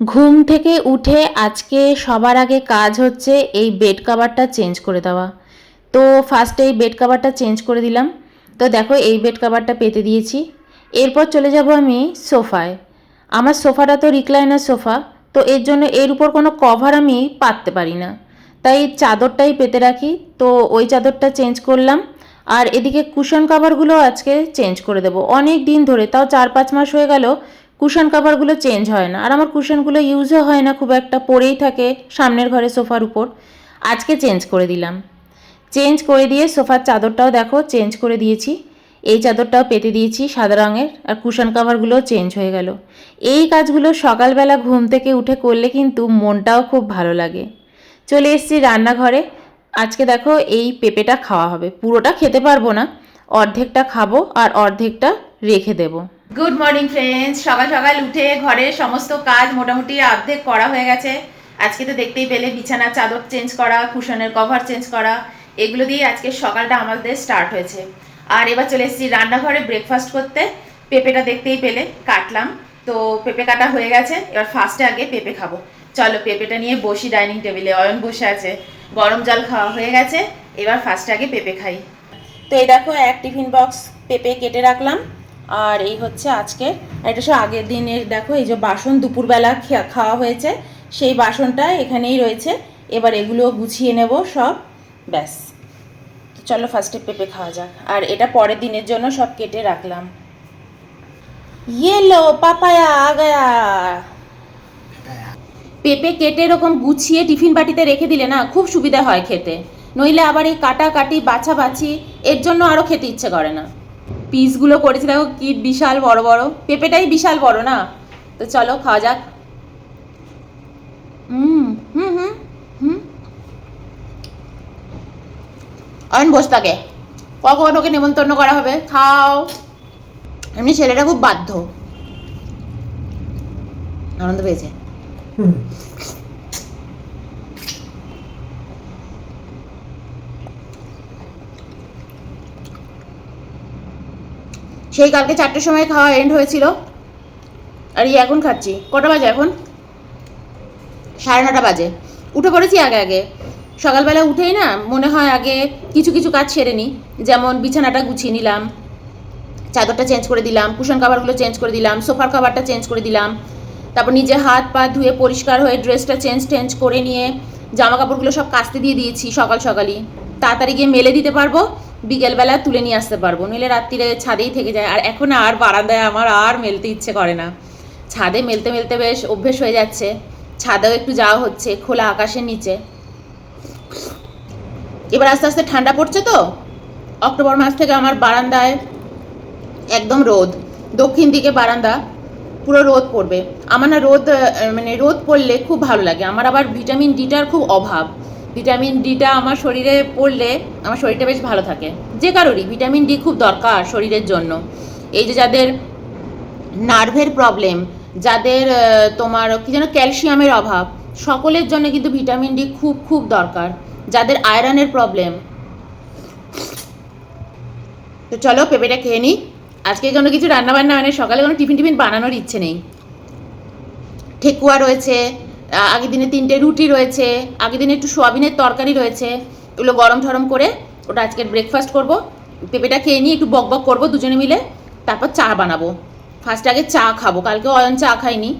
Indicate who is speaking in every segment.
Speaker 1: ঘুম থেকে উঠে আজকে সবার আগে কাজ হচ্ছে এই বেড কাভারটা চেঞ্জ করে দেওয়া। তো ফার্স্টে এই বেড কাভারটা চেঞ্জ করে দিলাম। তো দেখো এই বেড কাভারটা পেতে দিয়েছি। এরপর চলে যাব আমি সোফায়। আমার সোফাটা তো রিক্লাইনার সোফা, তো এর জন্য এর উপর কোনো কভার আমি পাততে পারি না। তাই চাদরটাই পেতে রাখি। তো ওই চাদরটা চেঞ্জ করলাম। আর এদিকে কুশন কাভারগুলো আজকে চেঞ্জ করে দেবো। অনেক দিন ধরে, তাও চার পাঁচ মাস হয়ে গেল কুশন কাভারগুলো চেঞ্জ হয় না। আর আমার কুশনগুলো ইউজও হয় না, খুব একটা পড়েই থাকে সামনের ঘরে সোফার উপর। আজকে চেঞ্জ করে দিলাম। চেঞ্জ করে দিয়ে সোফার চাদরটাও দেখো চেঞ্জ করে দিয়েছি। এই চাদরটাও পেতে দিয়েছি সাদা রঙের, আর কুশন কাভারগুলোও চেঞ্জ হয়ে গেল। এই কাজগুলো সকালবেলা ঘুম থেকে উঠে করলে কিন্তু মনটাও খুব ভালো লাগে। চলে এসেছি রান্নাঘরে। আজকে দেখো এই পেঁপেটা খাওয়া হবে। পুরোটা খেতে পারব না। অর্ধেকটা খাব আর অর্ধেকটা রেখে দেবো। গুড মর্নিং ফ্রেন্ডস সকাল সকাল উঠে ঘরের সমস্ত কাজ মোটামুটি অর্ধেক করা হয়ে গেছে। আজকে তো দেখতেই পেলে বিছানার চাদর চেঞ্জ করা কুশনের কভার চেঞ্জ করা। এগুলো দিয়ে আজকে সকালটা আমাদের স্টার্ট হয়েছে। আর এবার চলে এসেছি রান্নাঘরে ব্রেকফাস্ট করতে। পেঁপেটা দেখতেই পেলে, কাটলাম। তো পেঁপে কাটা হয়ে গেছে, এবার ফার্স্টে আগে পেঁপে খাব। চলো পেঁপেটা নিয়ে বসি ডাইনিং টেবিলে অয়ন বসে আছে। গরম জল খাওয়া হয়ে গেছে, এবার ফার্স্টে আগে পেঁপে খাই। তো এই দেখো, এক টিফিন বক্স পেঁপে কেটে রাখলাম। আর এই হচ্ছে আজকে। এটা সব আগের দিনের, দেখো, এই যে বাসন দুপুরবেলা খাওয়া হয়েছে, সেই বাসনটা এখানেই রয়েছে। এবার এগুলো গুছিয়ে নেব সব। ব্যাস। চলো ফার্স্টে পেঁপে খাওয়া যাক। আর এটা পরের দিনের জন্য সব কেটে রাখলাম। ইয়েলো পাপায়া আগায়া পেঁপে কেটে এরকম গুছিয়ে টিফিন বাটিতে রেখে দিলে না খুব সুবিধা হয় খেতে। নইলে আবার এই কাটা কাটি বাছা বাছি এর জন্য আরও খেতে ইচ্ছে করে না। পিসগুলো করেছি। দেখো কি বিশাল বড় বড়। পেঁপেটাই বিশাল বড় না? তো চলো, খাওয়া যাক। হুম হুম হুম হুম। অয়ন বস থাকে। কখন ওকে নেমন্তন্ন করা হবে? খাও। এমনি ছেলেটা খুব বাধ্য। আনন্দ পেয়েছে। সেই কালকে চারটের সময় খাওয়া এন্ড হয়েছিল। আর এই এখন খাচ্ছি। কটা বাজে এখন? সাড়ে নটা বাজে। উঠে পড়েছি আগে আগে। সকালবেলা উঠেই না মনে হয় আগে কিছু কিছু কাজ সেরে নিই যেমন বিছানাটা গুছিয়ে নিলাম, চাদরটা চেঞ্জ করে দিলাম কুশন কাভারগুলো চেঞ্জ করে দিলাম, সোফার কাভারটা চেঞ্জ করে দিলাম। তারপর নিজে হাত পা ধুয়ে পরিষ্কার হয়ে ড্রেসটা চেঞ্জ টেঞ্জ করে নিয়ে জামা কাপড়গুলো সব কাচতে দিয়ে দিয়েছি সকাল সকালই। তাড়াতাড়ি গিয়ে মেলে দিতে পারব। বিকেলবেলা তুলে নিয়ে আসতে পারব। নইলে রাত্রিরে ছাদেই থেকে যায়। আর এখন আর বারান্দায় আমার আর মেলতে ইচ্ছে করে না। ছাদে মেলতে মেলতে বেশ অভ্যেস হয়ে যাচ্ছে। ছাদেও একটু যাওয়া হচ্ছে খোলা আকাশের নিচে। এবার আস্তে আস্তে ঠান্ডা পড়ছে তো? অক্টোবর মাস থেকে আমার বারান্দায় একদম রোদ। দক্ষিণ দিকে বারান্দা, পুরো রোদ পড়বে। আমার না রোদ মানে রোদ পড়লে খুব ভালো লাগে। আমার আবার ভিটামিন ডিটার খুব অভাব। ভিটামিন ডিটা আমার শরীরে পড়লে আমার শরীরটা বেশ ভালো থাকে। যে কারোরই ভিটামিন ডি খুব দরকার শরীরের জন্য। এই যে যাদের নার্ভের প্রবলেম, যাদের তোমার কি যেন ক্যালসিয়ামের অভাব, সকলের জন্য কিন্তু ভিটামিন ডি খুব খুব দরকার। যাদের আয়রনের প্রবলেম, তো চলো পেঁপেটা খেয়ে নিই আজকে কোনো কিছু রান্না বান্না মানে সকালে কোনো টিফিন টিফিন বানানোর ইচ্ছে নেই। ঠেকুয়া রয়েছে আগের দিনে তিনটে রুটি রয়েছে আগের দিনে একটু সোয়াবিনের তরকারি রয়েছে এগুলো গরম ঠরম করে ওটা আজকের ব্রেকফাস্ট করব পেঁপেটা খেয়ে নিয়ে একটু বক বক করব দুজনে মিলে তারপর চা বানাবো। ফার্স্ট আগে চা খাব কালকে অয়ন চা খাইনি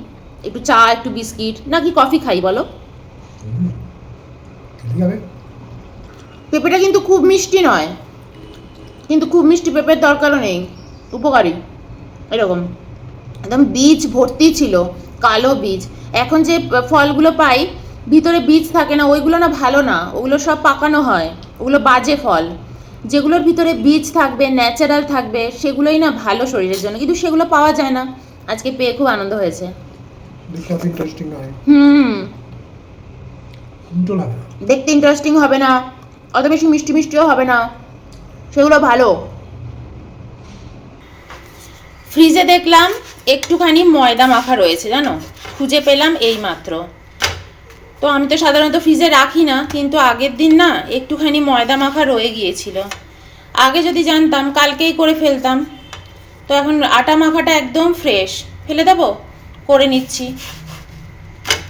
Speaker 1: একটু চা একটু বিস্কিট নাকি কফি খাই বলো? পেঁপেটা কিন্তু খুব মিষ্টি নয় কিন্তু খুব মিষ্টি পেঁপের দরকারও নেই উপকারী এরকম। একদম বীজ ভর্তি ছিল কালো বীজ। এখন যে ফলগুলো পাই ভিতরে বীজ থাকে না ওইগুলো না ভালো না ওগুলো সব পাকানো হয় ওগুলো বাজে ফল। যেগুলোর ভিতরে বীজ থাকবে ন্যাচারাল থাকবে সেগুলোই না ভালো শরীরের জন্য কিন্তু সেগুলো পাওয়া যায় না। আজকে পেয়ে খুব আনন্দ হয়েছে। হুম। দেখতে ইন্টারেস্টিং হবে না অত বেশি মিষ্টি মিষ্টিও হবে না সেগুলো ভালো। ফ্রিজে দেখলাম একটুখানি ময়দা মাখা রয়েছে জানো? খুঁজে পেলাম এই মাত্র তো আমি তো সাধারণত ফ্রিজে রাখি না, কিন্তু আগের দিন না একটুখানি ময়দা মাখা রয়ে গিয়েছিল। আগে যদি জানতাম, কালকেই করে ফেলতাম। তো এখন আটা মাখাটা একদম ফ্রেশ ফেলে দেবো? করে নিচ্ছি।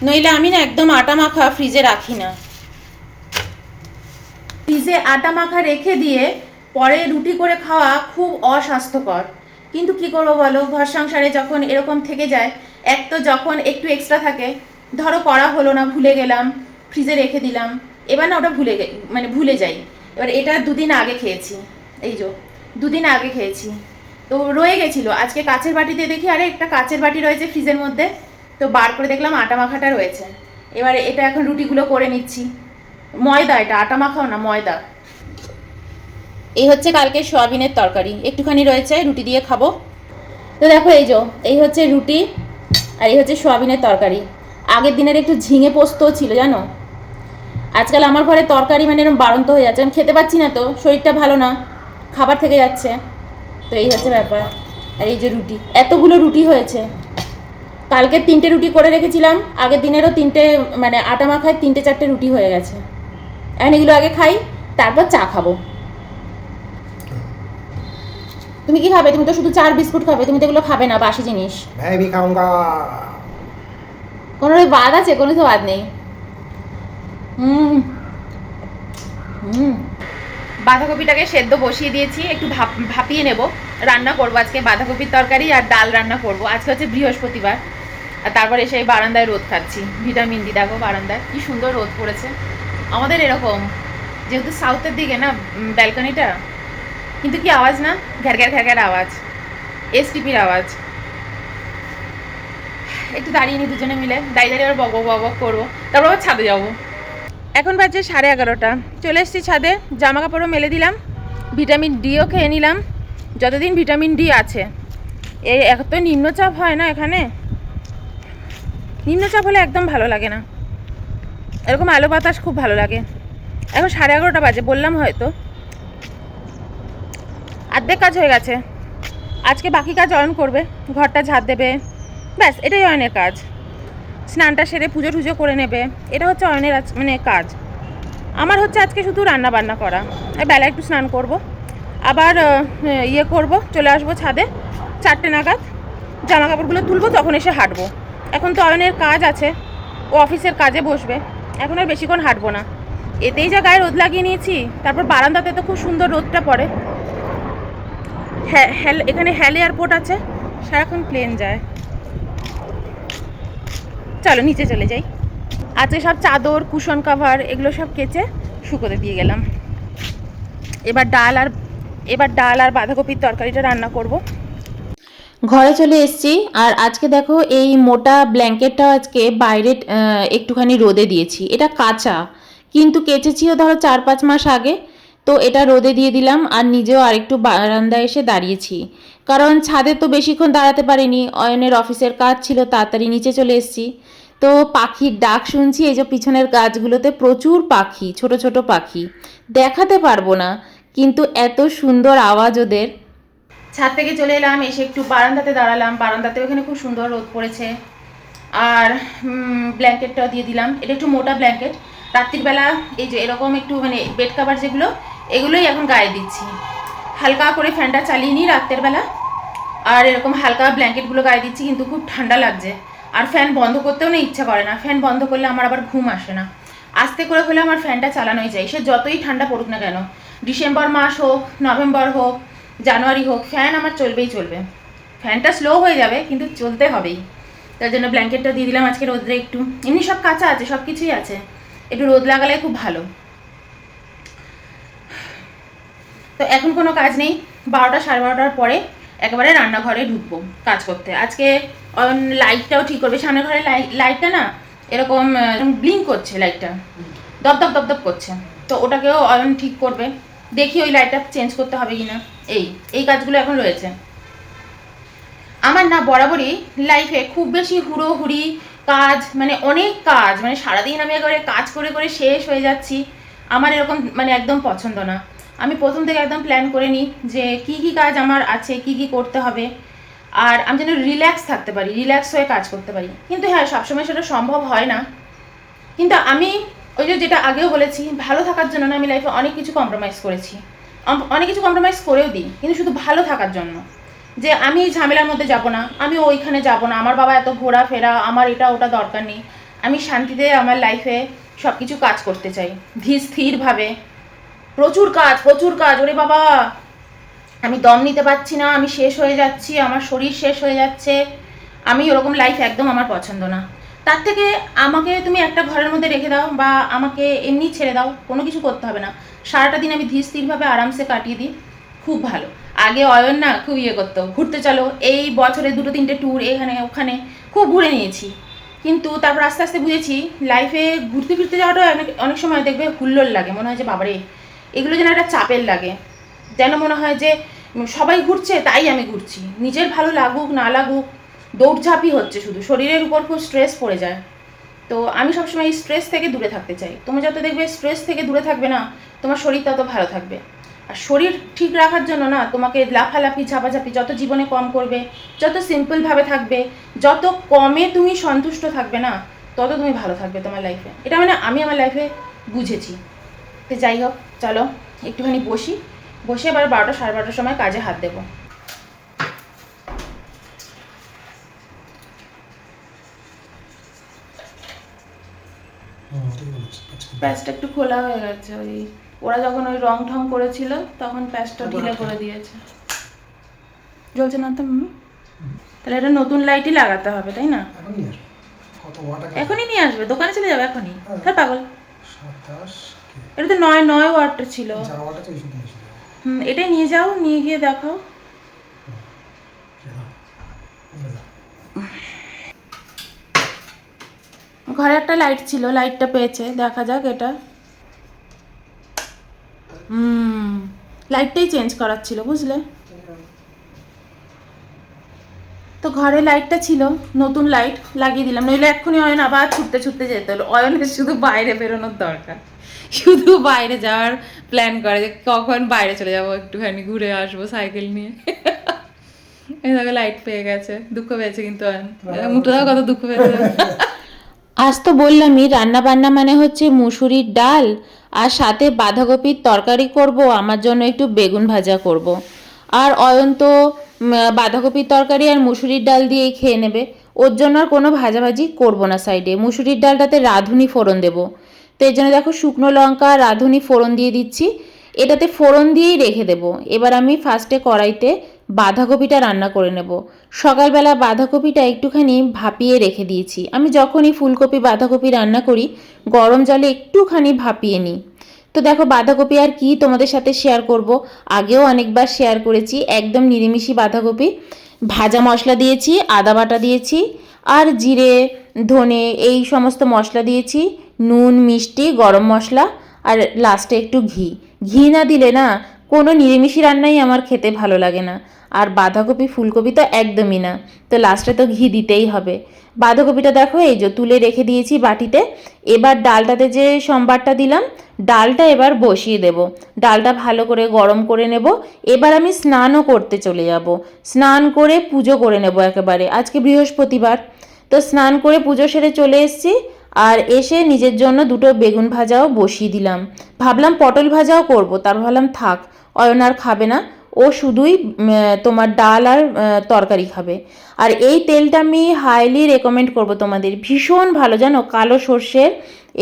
Speaker 1: নইলে আমি না একদম আটা মাখা ফ্রিজে রাখি না। ফ্রিজে আটা মাখা রেখে দিয়ে পরে রুটি করে খাওয়া খুব অস্বাস্থ্যকর। কিন্তু কি করব বলো? ঘর সংসারে যখন এরকম থেকে যায় এক তো যখন একটু এক্সট্রা থাকে, ধরো করা হলো না, ভুলে গেলাম ফ্রিজে রেখে দিলাম, এবার না ওটা ভুলে মানে ভুলে যাই। এবার এটা দুদিন আগে খেয়েছি, এই যো, দুদিন আগে খেয়েছি। তো রয়ে গেছিল, আজকে কাচের বাটিতে দেখি, আরে একটা কাচের বাটি রয়েছে ফ্রিজের মধ্যে, তো বার করে দেখলাম আটা মাখাটা রয়েছে। এবারে এটা এখন রুটিগুলো করে নিচ্ছি। ময়দা এটা, আটা মাখাও না, ময়দা। এই হচ্ছে কালকে সয়াবিনের তরকারি, একটুখানি রয়েছে, রুটি দিয়ে খাব। তো দেখো এই যো, এই হচ্ছে রুটি আর এই হচ্ছে সোয়াবিনের তরকারি। আগের দিনের একটু ঝিঙে পোস্তও ছিল, জানো? আজকাল আমার ঘরে তরকারি মানে এরকম বাড়ন্ত হয়ে যাচ্ছে। আমি খেতে পাচ্ছি না তো, শরীরটা ভালো না, খাবার থেকে যাচ্ছে। তো এই হচ্ছে ব্যাপার। আর এই যে রুটি, এতগুলো রুটি হয়েছে। কালকে তিনটে রুটি করে রেখেছিলাম, আগের দিনেরও তিনটে মানে আটা মাখায় তিনটে চারটে রুটি হয়ে গেছে। এখন এগুলো আগে খাই, তারপর চা খাব। তুমি কি খাবে তুমি তো শুধু চার বিস্কুট খাবে তুমি তো এগুলো খাবে না বাসি জিনিস
Speaker 2: मैं भी खाऊंगा
Speaker 1: কোনো বাদ আছে কোনো তো বাদ নেই হুম হুম বাঁধাকপিটাকে সেদ্ধ বসিয়ে দিয়েছি একটু ভাপ ভাপিয়ে নেব রান্না করব আজকে বাঁধাকপির তরকারি আর ডাল রান্না করব আজকে হচ্ছে বৃহস্পতিবার আর তারপর এসে এই বারান্দায় রোদ খাচ্ছি ভিটামিন ডি দেখো বারান্দায় কি সুন্দর রোদ পড়েছে আমাদের এরকম যেহেতু সাউথের দিকে না ব্যালকনিটা কিন্তু কি আওয়াজ না? ঘ্যার ঘ্যার ঘ্যার ঘ্যার আওয়াজ। এসটিপির আওয়াজ। একটু দাঁড়িয়ে নি দুজনে মিলে। দাঁড়িয়ে দাঁড়িয়ে আবার বক বক বক করব। তারপর আবার ছাদে যাব। এখন বাজে সাড়ে এগারোটা। চলে এসেছি ছাদে। জামা কাপড়ও মেলে দিলাম। ভিটামিন ডিও খেয়ে নিলাম। যতদিন ভিটামিন ডি আছে। এই এত নিম্নচাপ হয় না এখানে? নিম্নচাপ হলে একদম ভালো লাগে না। এরকম আলো বাতাস খুব ভালো লাগে। এখন সাড়ে এগারোটা বাজে, বললাম হয়তো। অর্ধেক কাজ হয়ে গেছে। আজকে বাকি কাজ অয়ন করবে, ঘরটা ঝাড় দেবে। ব্যাস, এটাই অয়নের কাজ। স্নানটা সেরে পুজো টুজো করে নেবে। এটা হচ্ছে অয়নের আজ মানে কাজ। আমার হচ্ছে আজকে শুধু রান্না বান্না করা বেলা একটু স্নান করব। আবার ইয়ে করব, চলে আসব ছাদে। চারটে নাগাদ জামা কাপড়গুলো তুলবো, তখন এসে হাঁটবো। এখন তো অয়নের কাজ আছে। ও অফিসের কাজে বসবে। এখন আর বেশিক্ষণ হাঁটবো না। এতেই যা গায়ে রোদ লাগিয়ে নিয়েছি, তারপর বারান্দাতে তো খুব সুন্দর রোদটা পড়ে। হ্যাল, এখানে হ্যাল এয়ারপোর্ট আছে। সারাক্ষণ প্লেন যায়। চলো, নিচে চলে যাই। আজকে সব চাদর, কুশন কাভার এগুলো সব কেচে শুকোতে দিয়ে গেলাম। এবার ডাল আর, এবার ডাল আর বাঁধাকপির তরকারিটা রান্না করব। ঘরে চলে এসেছি, আর আজকে দেখো এই মোটা ব্ল্যাঙ্কেটটা আজকে বাইরে একটুখানি রোদে দিয়েছি। এটা কাঁচা, কিন্তু কেচেছিও ধরো চার পাঁচ মাস আগে। তো এটা রোদে দিয়ে দিলাম আর নিজেও আরেকটু বারান্দায় এসে দাঁড়িয়েছি। কারণ ছাদে তো বেশিক্ষণ দাঁড়াতে পারিনি, অয়নের অফিসের কাজ ছিল, তাড়াতাড়ি নিচে চলে এসেছি। তো পাখির ডাক শুনছি, এই যে পিছনের গাছগুলোতে প্রচুর পাখি, ছোট ছোট পাখি। দেখাতে পারব না, কিন্তু এত সুন্দর আওয়াজ ওদের। ছাদ থেকে চলে এলাম, এসে একটু বারান্দাতে দাঁড়ালাম। বারান্দাতেও ওখানে খুব সুন্দর রোদ পড়েছে। আর ব্ল্যাঙ্কেটটাও দিয়ে দিলাম। এটা একটু মোটা ব্ল্যাঙ্কেট রাত্রির বেলা এই যে এরকম একটু মানে বেড কাভার যেগুলো এগুলোই এখন গায়ে দিচ্ছি। হালকা করে ফ্যানটা চালিয়ে নিই রাত্রের বেলা। আর এরকম হালকা ব্ল্যাঙ্কেটগুলো গায়ে দিচ্ছি, কিন্তু খুব ঠান্ডা লাগছে। আর ফ্যান বন্ধ করতেও না ইচ্ছা করে না। ফ্যান বন্ধ করলে আমার আবার ঘুম আসে না। আস্তে করে হলে আমার ফ্যানটা চালানোই যায়। সে যতই ঠান্ডা পড়ুক না কেন, ডিসেম্বর মাস হোক, নভেম্বর হোক, জানুয়ারি হোক, ফ্যান আমার চলবেই চলবে। ফ্যানটা স্লো হয়ে যাবে, কিন্তু চলতে হবেই। তার জন্য ব্ল্যাঙ্কেটটা দিয়ে দিলাম আজকে রোদ্রে একটু। এমনি সব কাঁচা আছে, সব কিছুই আছে। একটু রোদ লাগালে খুব ভালো। তো এখন কোনো কাজ নেই, বারোটা সাড়ে বারোটার পরে একেবারে রান্নাঘরে ঢুকবো কাজ করতে। আজকে লাইটটাও ঠিক করবে সামনের ঘরে লাইটটা না এরকম ব্লিঙ্ক করছে লাইটটা দপদপ দপ দপ দপ করছে। তো ওটাকেও অয়ন ঠিক করবে। দেখি ওই লাইটটা চেঞ্জ করতে হবে কি না এই এই কাজগুলো এখন রয়েছে। আমার না বরাবরই লাইফে খুব বেশি হুড়োহুড়ি কাজ মানে অনেক কাজ মানে সারাদিন আমি একবারে কাজ করে করে শেষ হয়ে যাচ্ছি। আমার এরকম মানে একদম পছন্দ না। আমি প্রথম থেকে একদম প্ল্যান করে নিই যে কি কি কাজ আমার আছে, কি কি করতে হবে। আর আমি যেন রিল্যাক্স থাকতে পারি রিল্যাক্স হয়ে কাজ করতে পারি। কিন্তু হ্যাঁ সবসময় সেটা সম্ভব হয় না। কিন্তু আমি ওই যে যেটা আগেও বলেছি, ভালো থাকার জন্য না আমি লাইফে অনেক কিছু কম্প্রোমাইজ করেছি। অনেক কিছু কম্প্রোমাইজ করেও দিই, কিন্তু শুধু ভালো থাকার জন্য। যে আমি এই ঝামেলার মধ্যে যাব না, আমি ওইখানে যাব না, আমার বাবা এত ঘোরাফেরা, আমার এটা ওটা দরকার নেই। আমি শান্তিতে আমার লাইফে সব কিছু কাজ করতে চাই ধীর স্থিরভাবে। প্রচুর কাজ প্রচুর কাজ, ওরে বাবা। আমি দম নিতে পারছি না, আমি শেষ হয়ে যাচ্ছি, আমার শরীর শেষ হয়ে যাচ্ছে। আমি ওরকম লাইফ একদম আমার পছন্দ না। তার থেকে আমাকে তুমি একটা ঘরের মধ্যে রেখে দাও বা আমাকে এমনি ছেড়ে দাও, কোনো কিছু করতে হবে না। সারাটা দিন আমি ধীর স্থিরভাবে আরামসে কাটিয়ে দিই, খুব ভালো। আগে অয়ন না খুব ইয়ে করতো, ঘুরতে চলো, এই বছরে দুটো তিনটে ট্যুর এখানে, ওখানে, খুব ঘুরে নিয়েছি। কিন্তু তারপর আস্তে আস্তে বুঝেছি লাইফে ঘুরতে ফিরতে যাওয়াটা অনেক অনেক সময় দেখবে হুল্লোর লাগে, মনে হয় যে বাবারে এগুলো যেন একটা চাপের লাগে। যেন মনে হয় যে সবাই ঘুরছে, তাই আমি ঘুরছি। নিজের ভালো লাগুক, না লাগুক, দৌড়ঝাঁপই হচ্ছে শুধু। শরীরের উপর খুব স্ট্রেস পড়ে যায়। তো আমি সবসময় এই স্ট্রেস থেকে দূরে থাকতে চাই। তুমি যত দেখবে স্ট্রেস থেকে দূরে থাকবে না, তোমার শরীর তত ভালো থাকবে। আর শরীর ঠিক রাখার জন্য না, তোমাকে লাফালাফি, ঝাপাঝাপি যত জীবনে কম করবে, যত সিম্পলভাবে থাকবে, যত কমে তুমি সন্তুষ্ট থাকবে না, তত তুমি ভালো থাকবে তোমার লাইফে এটা মানে আমি আমার লাইফে বুঝেছি। তো যাই হোক। চলো একটুখানি বসি। বসে আবার বারোটা সাড়ে বারোটার সময় কাজে হাত দেবো। প্যাচটা একটু খোলা হয়ে গেছে ওই ওরা যখন ওই রং ঠং করেছিল তখন প্যাচটা ঢিলে করে দিয়েছে। জ্বলছে না তো? তাহলে এটা নতুন লাইটই লাগাতে হবে তাই না? এখনই নিয়ে আসবে দোকানে চলে যাবে এখনই। হ্যাঁ। পাগল।
Speaker 2: সাতাশ?
Speaker 1: এটা তো নয় নয় ওয়াটটা ছিল। হুম এটাই নিয়ে যাও নিয়ে গিয়ে দেখাও। ঘরে একটা লাইট ছিল লাইটটা পেয়েছে দেখা যাক এটা। হুম লাইটটাই চেঞ্জ করার ছিল বুঝলে? তো ঘরে লাইটটা ছিল নতুন লাইট লাগিয়ে দিলাম নইলে এক্ষুনি অয়ন আবার ছুটতে ছুটতে যেতে হলো। অয়নের শুধু বাইরে বেরোনোর দরকার। শুধু বাইরে যাওয়ার প্ল্যান করে যে কখন বাইরে চলে যাব একটুখানি ঘুরে আসব সাইকেল নিয়ে। দেখো লাইট পেয়ে গেছে দুঃখ পেয়েছে কিন্তু অয়ন মুঠো দাও কত দুঃখ পেয়েছে। আজ তো বললামই রান্না বান্না মানে হচ্ছে মুসুরির ডাল আর সাথে বাঁধাকপির তরকারি করব আমার জন্য একটু বেগুন ভাজা করব। আর অয়ন তো বাঁধাকপির তরকারি আর মুসুরির ডাল দিয়েই খেয়ে নেবে। ওর জন্য আর কোনো ভাজাভাজি করব না সাইডে মুসুরির ডালটাতে রাঁধুনি ফোড়ন দেব। তো এর জন্য দেখো শুকনো লঙ্কা, রাঁধুনি ফোড়ন দিয়ে দিচ্ছি। এটাতে ফোড়ন দিয়েই রেখে দেবো। এবার আমি ফার্স্টে কড়াইতে বাঁধাকপিটা রান্না করে নেব। সকালবেলা বাঁধাকপিটা একটুখানি ভাপিয়ে রেখে দিয়েছি। আমি যখনই ফুলকপি বাঁধাকপি রান্না করি, গরম জলে একটুখানি ভাপিয়ে নিই। তো দেখো বাঁধাকপি আর কি তোমাদের সাথে শেয়ার করব। আগেও অনেকবার শেয়ার করেছি, একদম নিরিমিষি বাঁধাকপি। ভাজা মশলা দিয়েছি, আদা বাটা দিয়েছি, আর জিরে, ধনে, এই সমস্ত মশলা দিয়েছি। নুন, মিষ্টি, গরম মশলা আর লাস্টে একটু ঘি। ঘি না দিলে না কোনো নিরামিষি রান্নাই আমার খেতে ভালো লাগে না। আর বাঁধাকপি, ফুলকপি তো একদমই না। তো লাস্টে তো ঘি দিতেই হবে। বাঁধাকপিটা দেখো, এই যে তুলে রেখে দিয়েছি বাটিতে। এবার ডালটাতে যে সম্বারটা দিলাম, ডালটা এবার বসিয়ে দেব। ডালটা ভালো করে গরম করে নেব। এবার আমি স্নানও করতে চলে যাব। স্নান করে পুজো করে নেব একেবারে। আজকে বৃহস্পতিবার। তো স্নান করে পুজো সেরে চলে এসেছি। আর এসে নিজের জন্য দুটো বেগুন ভাজাও বসিয়ে দিলাম। ভাবলাম পটল ভাজাও করব, তার ভাবলাম থাক, অয়ন আর খাবে না, ও শুধুই তোমার ডাল আর তরকারি খাবে। আর এই তেলটা আমি হাইলি রেকমেন্ড করব তোমাদের। ভীষণ ভালো, জানো, কালো সর্ষের,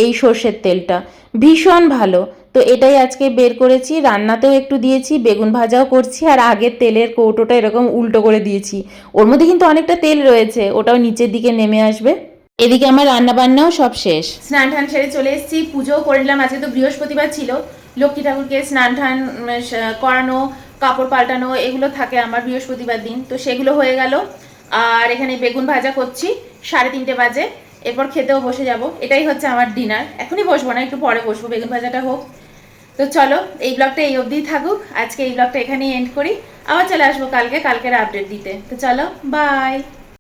Speaker 1: এই সর্ষের তেলটা। ভীষণ ভালো। তো এটাই আজকে বের করেছি, রান্নাতেও একটু দিয়েছি, বেগুন ভাজাও করছি, আর আগের তেলের কৌটোটা এরকম উল্টো করে দিয়েছি। ওর মধ্যে কিন্তু অনেকটা তেল রয়েছে, ওটাও নিচের দিকে নেমে আসবে। এদিকে আমার রান্না বান্নাও সব শেষ। স্নান টান সেরে চলে এসেছি, পুজোও করে নিলাম, আজকে তো বৃহস্পতিবার ছিল। লক্ষ্মী ঠাকুরকে স্নান স- করানো, কাপড় পাল্টানো, এগুলো থাকে আমার বৃহস্পতিবার দিন। তো সেগুলো হয়ে গেল। আর এখানে বেগুন ভাজা করছি, সাড়ে তিনটে বাজে। এরপর খেতেও বসে যাব। এটাই হচ্ছে আমার ডিনার। এখনই বসবো না, একটু পরে বসবো বেগুন ভাজাটা হোক। তো চলো, এই ব্লগটা এই অবধিই থাকুক। আজকে এই ব্লগটা এখানেই এন্ড করি। আবার চলে আসব কালকে, কালকের আপডেট দিতে। তো চলো বাই